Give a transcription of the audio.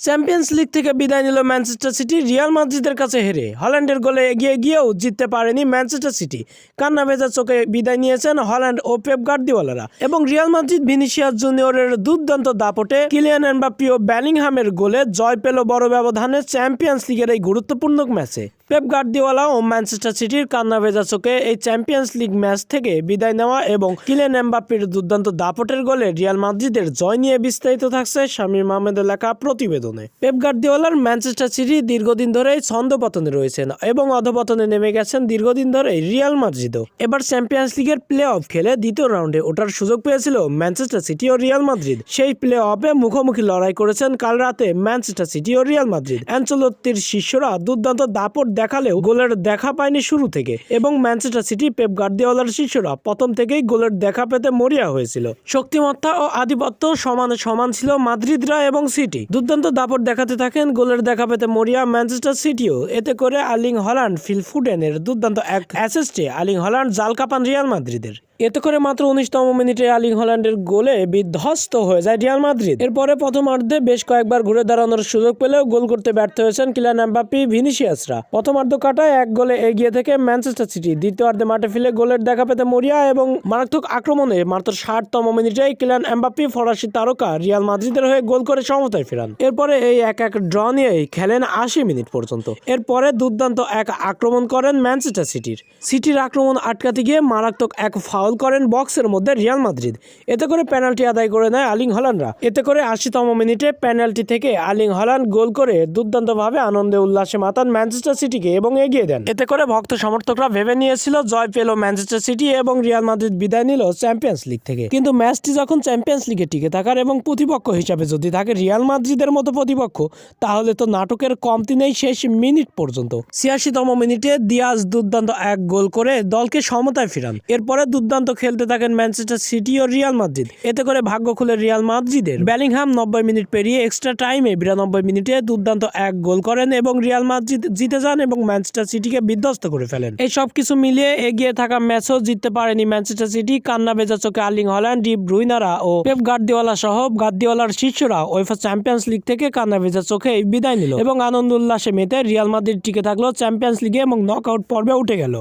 Champions league থেকে বিদায় নিল ম্যানচেস্টার সিটি রিয়াল মাদ্রিদের কাছে হেরে। হল্যান্ডের গোলে এগিয়ে গিয়েও জিততে পারেনি ম্যানচেস্টার সিটি কান্না ভেজা চোখে বিদায় নিয়েছেন হল্যান্ড ও পেপ গার্দিওয়ালারা এবং রিয়াল মাদ্রিদ ভিনিসিয়াস জুনিয়রের দুর্দান্ত দাপটে কিলিয়ান এমবাপ্পি ও ব্যালিংহামের গোলে জয় পেল বড় ব্যবধানে চ্যাম্পিয়ন্স লিগের এই গুরুত্বপূর্ণ ম্যাচে। পেপ গার্দিওয়ালা ও ম্যানচেস্টার সিটির কান্না ভেজা চোখে এই চ্যাম্পিয়ন্স লিগ ম্যাচ থেকে বিদায় নেওয়া এবং কিলিয়ান এমবাপ্পির দুর্দান্ত দাপটের গোলে রিয়াল মাদ্রিদের জয় নিয়ে বিস্তারিত থাকছে শামীর মাহমেদের লেখা প্রতিবেদনে। পেপ গার্দিওয়ালার ম্যানচেস্টার সিটি দীর্ঘদিন ধরেই ছন্দপতনে রয়েছেন এবং অধপতনে নেমে গেছেন দীর্ঘদিন ধরে রিয়াল মাদ্রিদও। এবার চ্যাম্পিয়ন্স লিগের প্লে অফ খেলে দ্বিতীয় রাউন্ডে ওঠার সুযোগ পেয়েছিল ম্যানচেস্টার সিটি ও রিয়াল মাদ্রিদ। সেই প্লে অফে মুখোমুখি লড়াই করেছেন কাল রাতে ম্যানচেস্টার সিটি ও রিয়াল মাদ্রিদ। অ্যাঞ্চলত্তির শিষ্যরা দুর্দান্ত দাপট দেখালেও গোলের দেখা পায়নি শুরু থেকে এবং ম্যানচেস্টার সিটি পেপ গার্দিওলার শিষ্যরা প্রথম থেকেই গোলের দেখা পেতে মরিয়া হয়েছিল। শক্তিমত্তা ও আধিপত্য সমানে সমান ছিল মাদ্রিদরা এবং সিটি। দুর্দান্ত দাপট দেখাতে থাকেন গোলের দেখা পেতে মরিয়া ম্যানচেস্টার সিটিও। এতে করে আলিং হল্যান্ড ফিল ফুডেনের দুর্দান্ত এক অ্যাসেস্টে আলিং হল্যান্ড জাল কাপান রিয়াল মাদ্রিদের। এতে করে মাত্র উনিশতম মিনিটে আর্লিং হল্যান্ডের গোলে বিধ্বস্ত হয়ে যায় রিয়াল মাদ্রিদ। এরপরে প্রথমার্ধে বেশ কয়েকবার ঘুরে দাঁড়ানোর সুযোগ পেলেও গোল করতে ব্যর্থ হয়েছেন কিলান এমবাপ্পি, ভিনিসিয়াসরা। প্রথমার্ধ কাটায় এক গোলে এগিয়ে থেকে ম্যানচেস্টার সিটি দ্বিতীয়ার্ধে মাঠে ফিরে গোলের দেখা পেতে মরিয়া এবং মারাত্মক আক্রমণে মাত্র ষাটতম মিনিটে কিলান এমবাপ্পি ফরাসি তারকা রিয়াল মাদ্রিদের হয়ে গোল করে সমতায় ফেরান। এরপরে এই এক এক ড্র নিয়েই খেলেন আশি মিনিট পর্যন্ত। এরপরে দুর্দান্ত এক আক্রমণ করেন ম্যানচেস্টার সিটির। সিটির আক্রমণ আটকাতে গিয়ে মারাত্মক এক ফাউল করেন বক্সের মধ্যে রিয়াল মাদ্রিদ। এতে করে পেনাল্টি আদায় করে নেয় আলিং হল্যান্ডরা এতে করে আশিতম মিনিটে পেনাল্টি থেকে আলিং হল্যান্ড গোল করে দুর্দান্তভাবে আনন্দে উল্লাসে মাতান ম্যানচেস্টার সিটিকে এবং এগিয়ে দেন। এতে করে ভক্ত সমর্থকরা ভেবে নিয়েছিল, জয় পেল ম্যানচেস্টার সিটি এবং রিয়াল মাদ্রিদ বিদায় নিল চ্যাম্পিয়ন্স লিগ থেকে। কিন্তু ম্যাচটি যখন চ্যাম্পিয়ন্স লিগে টিকে থাকার এবং প্রতিপক্ষ হিসাবে যদি থাকে রিয়াল মাদ্রিদের মতো প্রতিপক্ষ, তাহলে তো নাটকের কমতি নেই শেষ মিনিট পর্যন্ত। ছিয়াশিতম মিনিটে দিয়াজ দুর্দান্ত এক গোল করে দলকে সমতায় ফিরান। এরপরে দুর্দান্ত খেলতে থাকেন ম্যানচেস্টার সিটি ও রিয়াল মাদ্রিদ। এতে করে ভাগ্য খুলে রিয়াল মাদ্রিদের। ব্যালিংহাম নব্বই মিনিট পেরিয়ে এক্সট্রা টাইমে বিরানব্বই মিনিটে দুর্দান্ত এক গোল করেন এবং রিয়াল মাদ্রিদ জিতে যান এবং ম্যানচেস্টার সিটিকে বিধ্বস্ত করে ফেলেন। এই সব কিছু মিলিয়ে এগিয়ে থাকা ম্যাচও জিততে পারেনি ম্যানচেস্টার সিটি। কান্না বেজা চোখে আর্লিং হল্যান্ড, ডিপ ব্রুইনারা ও পেপ গার্দিওয়ালা সহ গার্দিওয়ালার শিষ্যরা ওয়েফা চ্যাম্পিয়ন্স লিগ থেকে কান্না ভেজা চোখে বিদায় নিল এবং আনন্দ উল্লাসে মেতে রিয়াল মাদ্রিদ টিকে থাকল চ্যাম্পিয়ন্স লিগে এবং নক আউট পর্বে উঠে গেল।